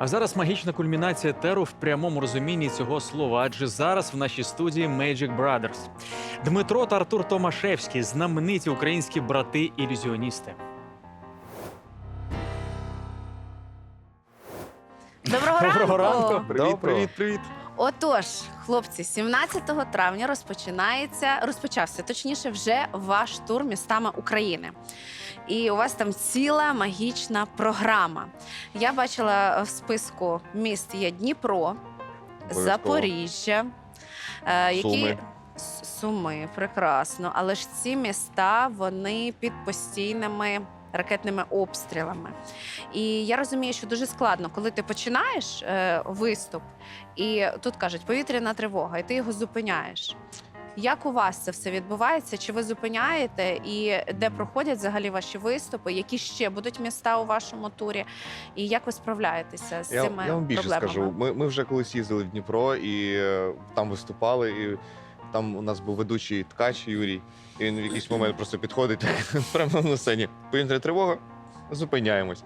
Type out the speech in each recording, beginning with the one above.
А зараз магічна кульмінація теру в прямому розумінні цього слова, адже зараз в нашій студії Magic Brothers. Дмитро та Артур Томашевські, знамениті українські брати-ілюзіоністи. Доброго, Доброго ранку. ранку. Привіт, Доброго. привіт, привіт. Отож, хлопці, 17 травня розпочинається, розпочався точніше вже ваш тур містами України. І у вас там ціла магічна програма. Я бачила в списку міст є Дніпро, Обов'язково. Запоріжжя, е, які Суми. Суми, прекрасно. Але ж ці міста вони під постійними ракетними обстрілами. І я розумію, що дуже складно, коли ти починаєш е, виступ, і тут кажуть повітряна тривога, і ти його зупиняєш. Як у вас це все відбувається? Чи ви зупиняєте і де проходять взагалі ваші виступи? Які ще будуть міста у вашому турі? І як ви справляєтеся з Я, цими я вам більше проблемами? скажу. Ми, ми вже колись їздили в Дніпро і е, там виступали. І там у нас був ведучий ткач Юрій. І він в якийсь момент просто підходить прямо на сцені. Повітряна тривога, зупиняємось.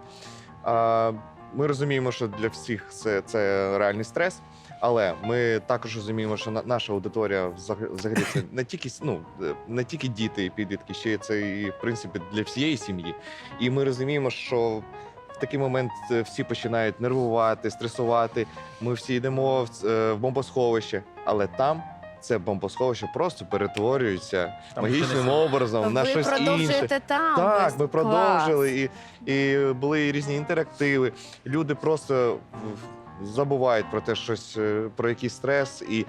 Ми розуміємо, що для всіх це, це реальний стрес. Але ми також розуміємо, що на- наша аудиторія взагалі це не тільки ну, не тільки діти і підлітки, ще це і в принципі для всієї сім'ї. І ми розуміємо, що в такий момент е, всі починають нервувати, стресувати. Ми всі йдемо в, е, в бомбосховище, але там це бомбосховище просто перетворюється Там магічним не- образом на ви щось продовжуєте інше. там. Так, ми Клас. продовжили, і, і були і різні інтерактиви. Люди просто забувають про те, щось е, про якийсь стрес, і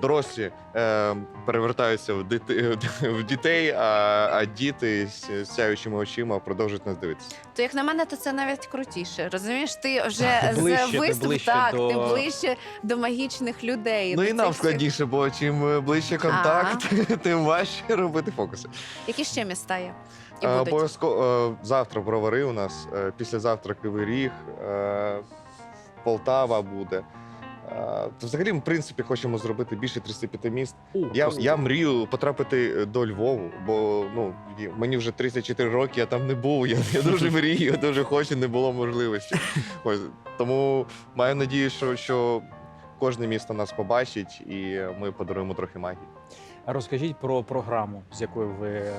дорослі е, перевертаються в, дити, в дітей, а, а діти з сяючими очима продовжують нас дивитися. То як на мене, то це навіть крутіше. Розумієш, ти вже Ближче, з ти виступ, ближче так, до- ти ближче до магічних людей. ну і нам всіх. складніше, бо чим е, ближче контакт, тим важче робити фокуси. Які ще міста є? Е. Обов'язково завтра бровари у нас, післязавтра Кривий Ріг, Полтава буде. Взагалі, ми, в принципі, хочемо зробити більше 35 міст. О, Я, просто. я мрію потрапити е, до Львову, бо ну мені вже 34 роки, я там не був. Я, я дуже мрію, я дуже хочу, не було можливості. Ось тому маю надію, що, що кожне місто нас побачить, і ми подаруємо трохи магії. Розкажіть про програму, з якою ви е,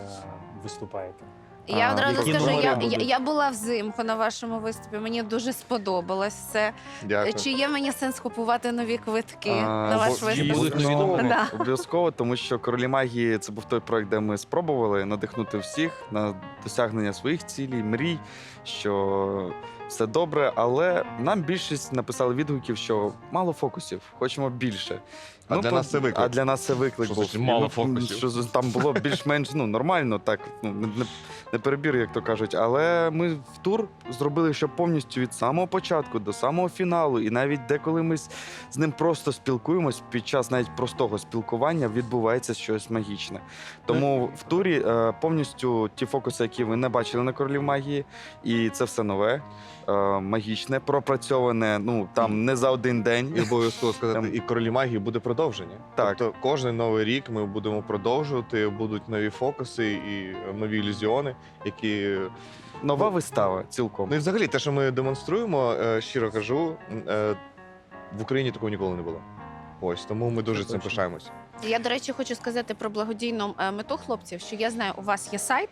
виступаєте. Я А, одразу які скажу, номери я, я, будуть? я була взимку на вашому виступі. Мені дуже сподобалось це. Дякую. Чи є мені сенс купувати нові квитки А, на ваш бо- будуть виступ? нові Обов'язково, номери? Да. обов'язково, тому що королі магії це був той проект, де ми спробували надихнути всіх на досягнення своїх цілей, мрій, що все добре, але нам більшість написали відгуків, що мало фокусів, хочемо більше. А Ми для по- нас це виклик. А для нас це виклик Що був. значить мало Ну, фокусів? Що там було більш-менш ну, нормально, так ну не, не, не перебір, як то кажуть. Але ми в тур зробили, що повністю від самого початку до самого фіналу, і навіть деколи ми з, з ним просто спілкуємось під час навіть простого спілкування відбувається щось магічне. Тому в турі е, повністю ті фокуси, які ви не бачили на королів магії, і це все нове, е, магічне, пропрацьоване. Ну там не за один день. І обов'язково сказати, і королі магії буде продовження. Так. Тобто кожен новий рік ми будемо продовжувати, будуть нові фокуси і нові ілюзіони, які Нова вистава цілком. ну і взагалі те, що ми демонструємо, е, щиро кажу, е, в Україні такого ніколи не було. Ось тому ми дуже Це цим пишаємось. Я, до речі, хочу сказати про благодійну е, мету хлопців, що я знаю, у вас є сайт,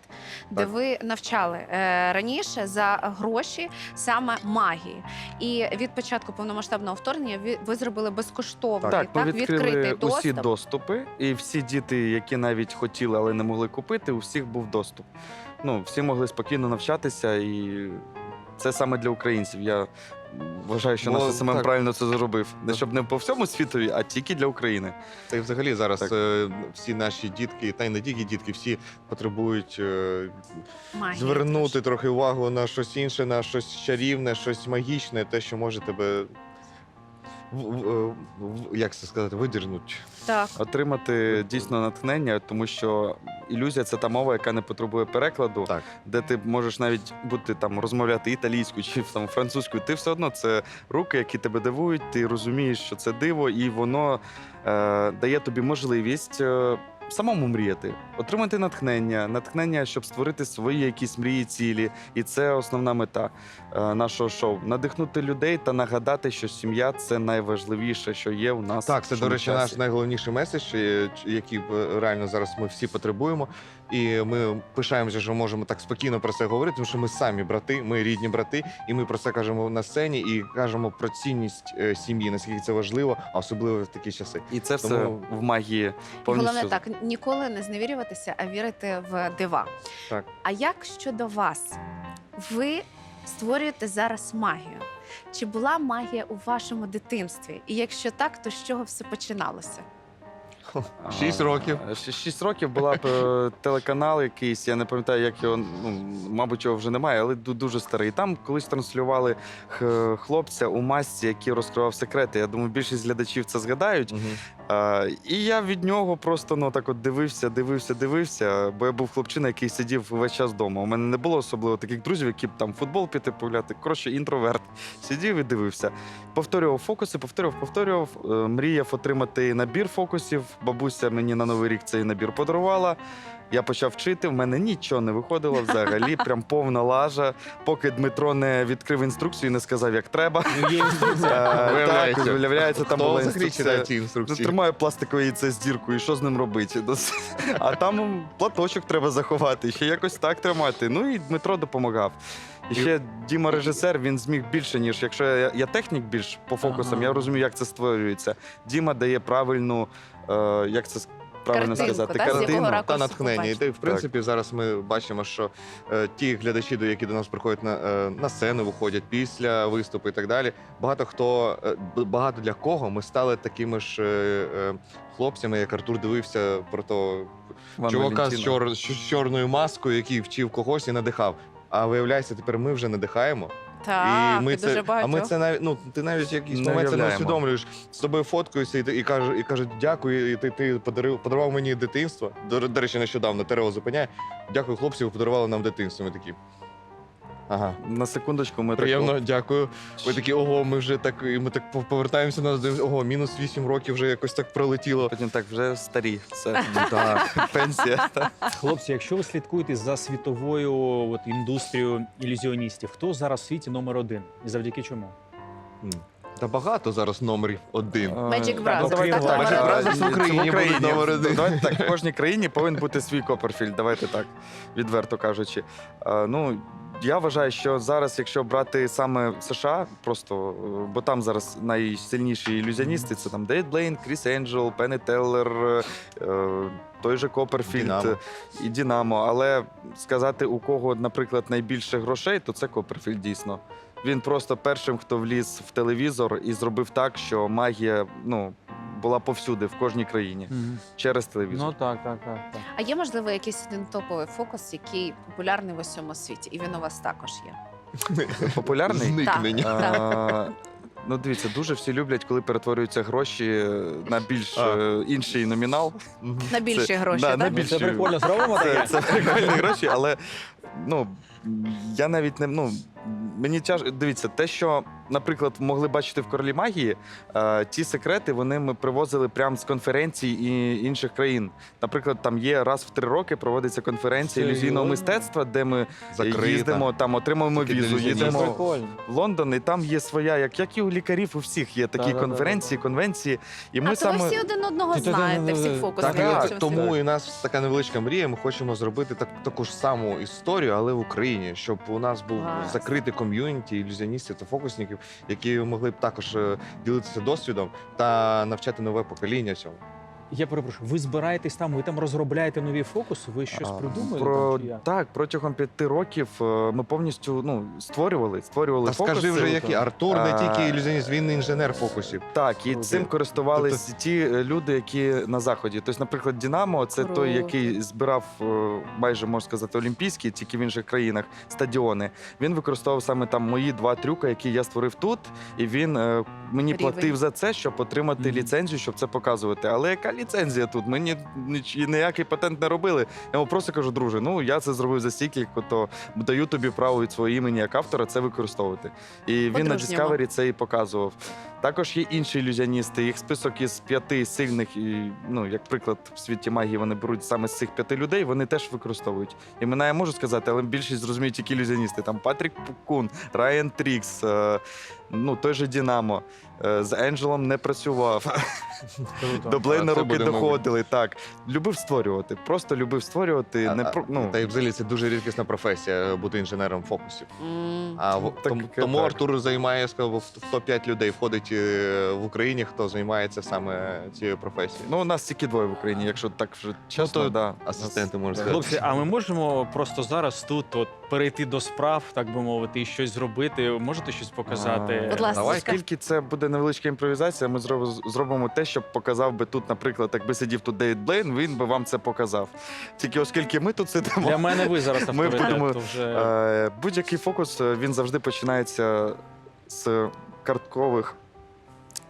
де Так. ви навчали е, раніше за гроші саме магії. І від початку повномасштабного вторгнення ви, зробили безкоштовний Так, так, відкритий усі доступ. доступи, і всі діти, які навіть хотіли, але не могли купити, у всіх був доступ. Ну, всі могли спокійно навчатися, і це саме для українців. Я вважаю, що Бо наш СММ так. правильно це зробив. Не щоб не по всьому світові, а тільки для України. Та й взагалі зараз Так. е, всі наші дітки, та й не тільки дітки, всі потребують е, звернути трошки. трохи увагу на щось інше, на щось чарівне, щось магічне, те, що може тебе. В- в- в- Як це сказати, видірнуть. Так. Отримати дійсно натхнення, тому що ілюзія це та мова, яка не потребує перекладу. Так. де ти можеш навіть бути там розмовляти італійською чи там французькою, ти все одно це руки, які тебе дивують. Ти розумієш, що це диво, і воно е, дає тобі можливість. Е, самому мріяти, отримати натхнення, натхнення, щоб створити свої якісь мрії, цілі. І це основна мета е, нашого шоу надихнути людей та нагадати, що сім'я це найважливіше, що є у нас. Так, це, до речі, часі. наш найголовніший меседж, е, який е, реально зараз ми всі потребуємо. І ми пишаємося, що можемо так спокійно про це говорити, тому що ми самі брати, ми рідні брати, і ми про це кажемо на сцені і кажемо про цінність е, сім'ї, наскільки це важливо, а особливо в такі часи. І це все в магії повністю. головне так, ніколи не зневірюватися, а вірити в дива. Так. А як щодо вас? Ви створюєте зараз магію. Чи була магія у вашому дитинстві? І якщо так, то з чого все починалося? Шість років. Е, Ш- Шість років була б е, телеканал якийсь, я не пам'ятаю, як його, ну, мабуть, його вже немає, але ду- дуже старий. Там колись транслювали х- хлопця у масці, який розкривав секрети. Я думаю, більшість глядачів це згадають. І я від нього просто ну так от дивився, дивився, дивився. Бо я був хлопчина, який сидів весь час вдома. У мене не було особливо таких друзів, які б там футбол піти погуляти. Коротше, інтроверт. Сидів і дивився. Повторював фокуси, повторював, повторював. Е, Мріяв отримати набір фокусів. Бабуся мені на новий рік цей набір подарувала. Я почав вчити, в мене нічого не виходило взагалі, прям повна лажа, поки Дмитро не відкрив інструкцію і не сказав, як треба. Ну, Є інструкція. Е, Так, Виявляється. виявляється, там Хто була взагалі інструкція. ці Ну, інструкції? Тримаю пластикове яйце з діркою, і що з ним робити? А там платочок треба заховати, ще якось так тримати. Ну і Дмитро допомагав. І ще Діма режисер, він зміг більше, ніж якщо я, я технік більш по фокусам, Ага. я розумію, як це створюється. Діма дає правильну, е, як це правильно Картинку, сказати? З якого картину. ракурсу та натхнення. І побачити. те, в принципі, зараз ми бачимо, що е, ті глядачі, до які до нас приходять на, е, на сцену, виходять після виступу і так далі. Багато хто е, б- багато для кого ми стали такими ж е, е, хлопцями, як Артур дивився про то Ван чувака з, Валентіно. чор, з чорною маскою, який вчив когось і надихав. А виявляється, тепер ми вже надихаємо. Так, і ми це, дуже а ми це навіть ну ти навіть якісь Не момент це не уявляємо. усвідомлюєш. З тобою фоткаюся і, ти- і кажуть, і кажуть, дякую. І ти, ти подарив подарував мені дитинство. До, до речі, нещодавно Терео зупиняє. Дякую, хлопці, ви подарували нам дитинство. Ми такі. Ага, На секундочку ми приємно, так. дякую. Ми такі, ого, ми вже так, і ми так повертаємося нас дивимося, ого, мінус 8 років вже якось так пролетіло. Потім так вже старі. Все. Так. Пенсія. Хлопці, якщо ви слідкуєте за світовою от, індустрією ілюзіоністів, хто зараз в світі номер один? І завдяки чому? Та багато зараз номерів один. Magic Brothers, ну, давайте так, так. Magic Brothers в Україні будуть номер один. Давайте так, в кожній країні повинен бути свій Копперфільд, давайте так, відверто кажучи. Е, Ну, я вважаю, що зараз, якщо брати саме США, просто е, бо там зараз найсильніші ілюзіоністи, це там Дейд Блейн, Кріс Енджел, Пенні Теллер, е, той же Копперфільд Динамо. е, і Дінамо. Але сказати, у кого, наприклад, найбільше грошей, то це Копперфільд дійсно. Він просто першим, хто вліз в телевізор і зробив так, що магія ну, була повсюди, в кожній країні, через телевізор. Ну так, так, так. так. А є, можливо, якийсь один топовий фокус, який популярний в усьому світі, і він у вас також є. Популярний? Зникнення. А, Ну, дивіться, дуже всі люблять, коли перетворюються гроші на більш А. е, інший номінал. На більші Це- гроші, да, так? на Ну, більше. Це прикольно зробимо Це, таке? це прикольні гроші, але ну, я навіть не. Ну, мені тяж... Дивіться, те, що, наприклад, могли бачити в королі магії, е, ті секрети вони ми привозили прямо з конференцій і інших країн. Наприклад, там є раз в три роки проводиться конференція ілюзійного мистецтва, де ми Закрита. їздимо, там отримуємо Тільки візу. Це їдемо прикольно. в Лондон, і там є своя, як, як і у лікарів, у всіх є такі Да-да-да-да-да. конференції, конвенції. І ми а то ви всі один одного знаєте, всіх фокусів. Так, і тому і нас така невеличка мрія. Ми хочемо зробити так, таку ж саму історію, але в Україні, щоб у нас був Клас. закритий ком'юніті ілюзіоністів та фокусників, які могли б також е, ділитися досвідом та навчати нове покоління цьому. Я перепрошую, ви збираєтесь там, ви там розробляєте нові фокуси, ви щось придумали? Про, там, чи як? так, протягом п'яти років е, ми повністю ну, створювали, створювали Та фокуси. скажи вже, які Артур не тільки ілюзіоніст, він інженер фокусів. Так, і Круто. цим користувались ті е, люди, які на заході. Тобто, наприклад, Дінамо це той, який збирав е, майже можна сказати олімпійські, тільки в інших країнах стадіони. Він використовував саме там мої два трюки, які я створив тут, і він е, мені рівень. платив за це, щоб отримати Мгм. ліцензію, щоб це показувати. Але яка ліцензія тут? Мені ніч- ніякий патент не робили. Я йому просто кажу, друже, ну я це зробив за стільки, то даю тобі право від свого імені як автора це використовувати. І він на По-дружньому. Discovery це і показував. Також є інші ілюзіоністи. Їх список із п'яти сильних, і ну як приклад в світі магії, вони беруть саме з цих п'яти людей. Вони теж використовують. Імена я можу сказати, але більшість зрозуміють тільки ілюзіоністи. Там Патрік Пукун, Райан Трікс, е, ну той же Дінамо. Е, З Енджелом не працював. До Блейна це руки буде, доходили. Так, любив створювати. Просто любив створювати. А- Не а- про ну Та й взагалі це дуже рідкісна професія е, бути інженером фокусів. М. А в- Так, тому, так. тому Артур займає сказав, в в топ-5 людей входить е, в Україні, хто займається саме цією професією. ну у нас тільки двоє в Україні, якщо так вже чесно, то да. Асистенти Да. сказати. Хлопці, а ми можемо просто зараз тут от перейти до справ, так би мовити, і щось зробити. Можете щось показати? А, Будь ласка. Давай, тільки це буде невеличка імпровізація. Ми зроб- зробимо те, щоб показав би тут, наприклад, якби сидів тут Дейвід Блейн, він би вам це показав. Тільки оскільки ми тут сидимо, Для мене ви зараз Ми авторитет, будемо, то вже е, будь-який фокус е, він завжди починається з карткових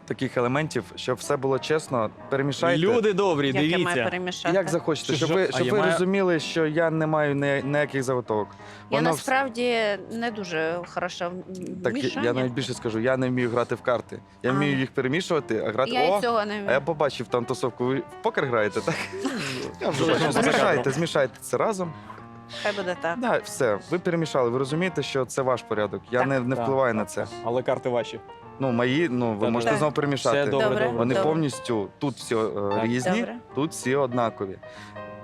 таких елементів, щоб все було чесно. Перемішайте. люди добрі, Як я маю дивіться. перемішати? Як захочете, Чи щоб ж- ви, а щоб я ви маю- розуміли, що я не маю ні- ніяких заготовок. Я Воно вс- насправді не дуже хороша в Так я, мішанні. я навіть більше скажу, я не вмію грати в карти. Я А. вмію їх перемішувати, а грати. Я О, і цього не а я вмію. побачив там тусовку. Ви в покер граєте, так? вже Що бачимо Змішайте, змішайте це разом. Хай буде так. Да, все, ви перемішали. Ви розумієте, що це ваш порядок. Я Так. не, не Так, впливаю так, на це. Але карти ваші. Ну, мої, ну ви Так, можете так. знову перемішати. Все добре, Добре. добре. Вони Добре. повністю тут всі е, Так. різні, Добре. тут всі однакові.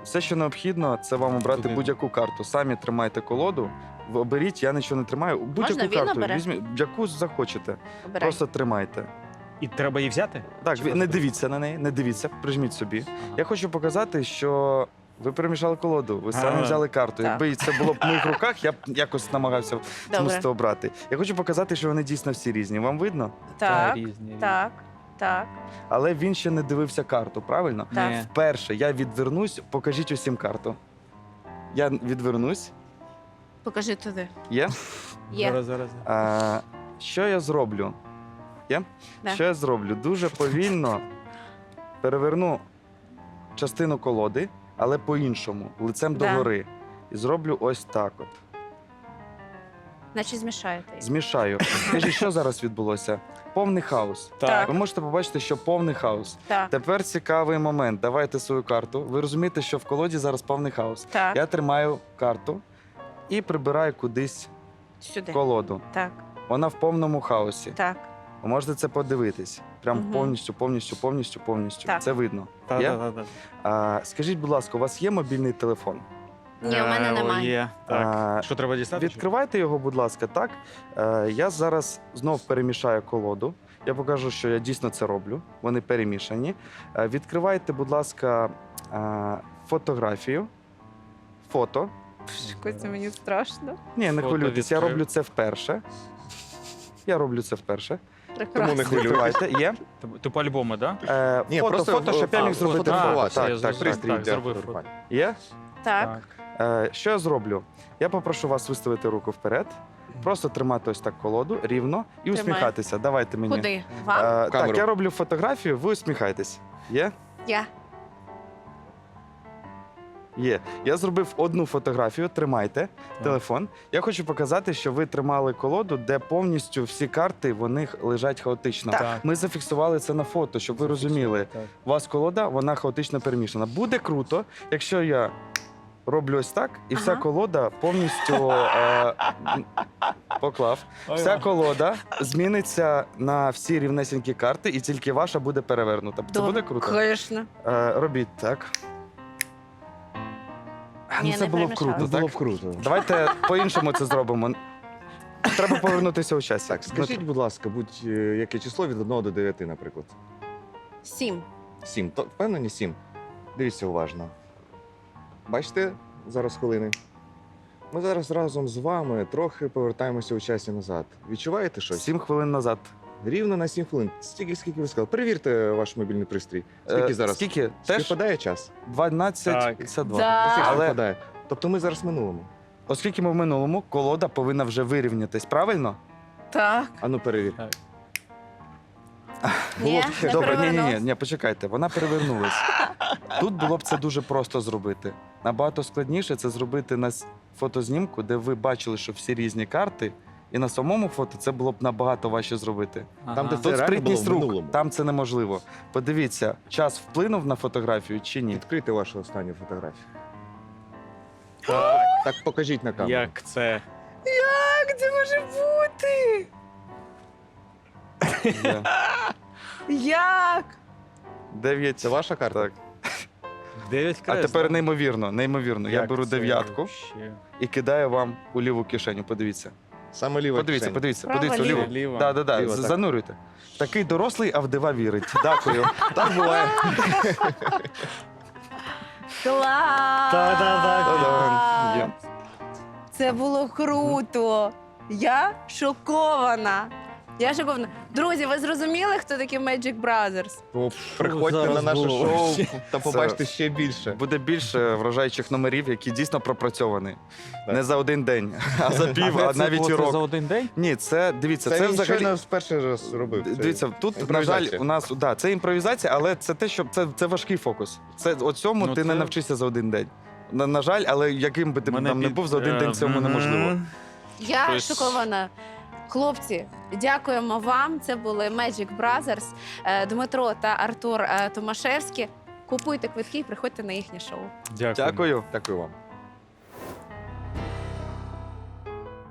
Все, що необхідно, це вам обрати Туди. будь-яку карту. Самі тримайте колоду. Оберіть, я нічого не тримаю. Будь-яку Можна він карту, обере? візьміть, яку захочете. Обирай. Просто тримайте. І треба її взяти? Так, Чи ви не просто- дивіться на неї, не дивіться, прижміть собі. Я хочу показати, що ви перемішали колоду, ви самі взяли карту. Так. Якби це було б в моїх руках, я б якось намагався змусити обрати. Я хочу показати, що вони дійсно всі різні. Вам видно? Так, різні. так, так, Але він ще не дивився карту, правильно? так. Ні. Перше, я відвернусь, покажіть усім карту. Я відвернусь. Покажи туди. Є? Є. Зараз, зараз. А, що я зроблю? Є? Да. Що я зроблю? Дуже повільно переверну частину колоди, але по-іншому, лицем Да. догори. І зроблю ось так от. Значить, змішаєте. їх. Змішаю. Скажіть, що зараз відбулося? Повний хаос. Так. Ви можете побачити, що повний хаос. Так, Тепер цікавий момент. Давайте свою карту. Ви розумієте, що в колоді зараз повний хаос. так, Я тримаю карту і прибираю кудись сюди. колоду. Так, Вона в повному хаосі. так. Ви можете це подивитись. Прям Мгм. повністю, повністю, повністю, повністю. Так. Це видно. Та, Є? та, та, та. А, скажіть, будь ласка, у вас є мобільний телефон? Ні, у мене Е, о, немає. Є. Так. А, Що треба дістати? Відкривайте його, будь ласка, так. Е, я зараз знов перемішаю колоду. Я покажу, що я дійсно це роблю. Вони перемішані. Е, відкривайте, будь ласка, е, фотографію. Фото. Костя, мені страшно. Ні, не Фото хвилюйтесь, я відкрив. роблю це вперше. Я роблю це вперше. Прекрасно. не хвилюйтесь. Відкривайте. Є. Типу- Типу альбоми, так? Е, Ні, фото, просто фото, щоб я а, міг зробити фото. Я Так, так, зрозумів. так. Так, для зробив фотографування. Є? Так, Е, що я зроблю? Я попрошу вас виставити руку вперед, просто тримати ось так колоду рівно і Тримаю. усміхатися. Давайте мені. куди? Вам? Е, так, Камеру. я роблю фотографію, ви усміхайтесь. Є? Я. Є. Я зробив одну фотографію, тримайте телефон. Я хочу показати, що ви тримали колоду, де повністю всі карти вони х- лежать хаотично. Так. Ми зафіксували це на фото, щоб ви розуміли. Так. У вас колода, вона хаотично перемішана. Буде круто, якщо я роблю ось так, і вся Ага. колода повністю е, м, поклав. Вся колода зміниться на всі рівнесенькі карти, і тільки ваша буде перевернута. Це буде круто. Звісно. Е, робіть так. А, Ні, ну це не було б перемішала. круто, Було так? б круто. Давайте по-іншому це зробимо. Треба повернутися у часі. Так, скажіть, будь ласка, будь-яке число від 1 до 9, наприклад. Сім. 7. То впевнені 7. Дивіться уважно. Бачите зараз хвилини? Ми зараз разом з вами трохи повертаємося у часі назад. Відчуваєте щось? Сім хвилин назад. Рівно на 7 хвилин. Стільки, скільки ви сказали. Перевірте ваш мобільний пристрій. Скільки Е, зараз? Скільки? Теж Співпадає час? 12.52. Да. Скільки Але- співпадає? Тобто ми зараз в минулому. Оскільки ми в минулому, колода повинна вже вирівнятись, правильно? Так. Ану, перевір. Ні, не Добре, ні, ні, ні, ні, почекайте, вона перевернулась. Тут було б це дуже просто зробити. Набагато складніше це зробити на с- фотознімку, де ви бачили, що всі різні карти, і на самому фото це було б набагато важче зробити. Там, де Це Тут реально спритність було в рук, минулому. там це неможливо. Подивіться, час вплинув на фотографію чи ні? Відкрийте вашу останню фотографію. Так, Так покажіть на камеру. як це? Як це може бути? Є. Як? Дев'ять. Це ваша карта? Так. Дев'ять А крес. тепер да? неймовірно, неймовірно. Я Як беру це дев'ятку і кидаю вам у ліву кишеню. Подивіться. Саме ліва Подивіться, кишеня. подивіться, Права, подивіться ліва? Ліва. Да, да, да. Ліва, так. Занурюйте. Такий дорослий, а в дива вірить. Дякую. Так буває. Клас! Та-да-да. Це було круто. Я шокована. Я шокована. Друзі, ви зрозуміли, хто такі Magic Brothers? Тому приходьте зараз на наше було? шоу та побачите ще більше. Буде більше вражаючих номерів, які дійсно пропрацьовані. Так. Не за один день, а за пів, а навіть і рок. за один день? Ні, це дивіться, Це, це, він взагалі. щойно з перший раз робив. Це Дивіться, тут, на жаль, імпровізація. у нас да, це імпровізація, але це те, що це, це важкий фокус. Це от цьому Ну, ти не це- навчишся за один день. На, на жаль, але яким би ти Мене там не під- був, за один е, день цьому мгм. неможливо. Я Тобто- шокована. Хлопці, дякуємо вам. Це були Magic Brothers, е, Дмитро та Артур Томашевський. Томашевські. Купуйте квитки і приходьте на їхнє шоу. Дякую. Дякую. Дякую вам.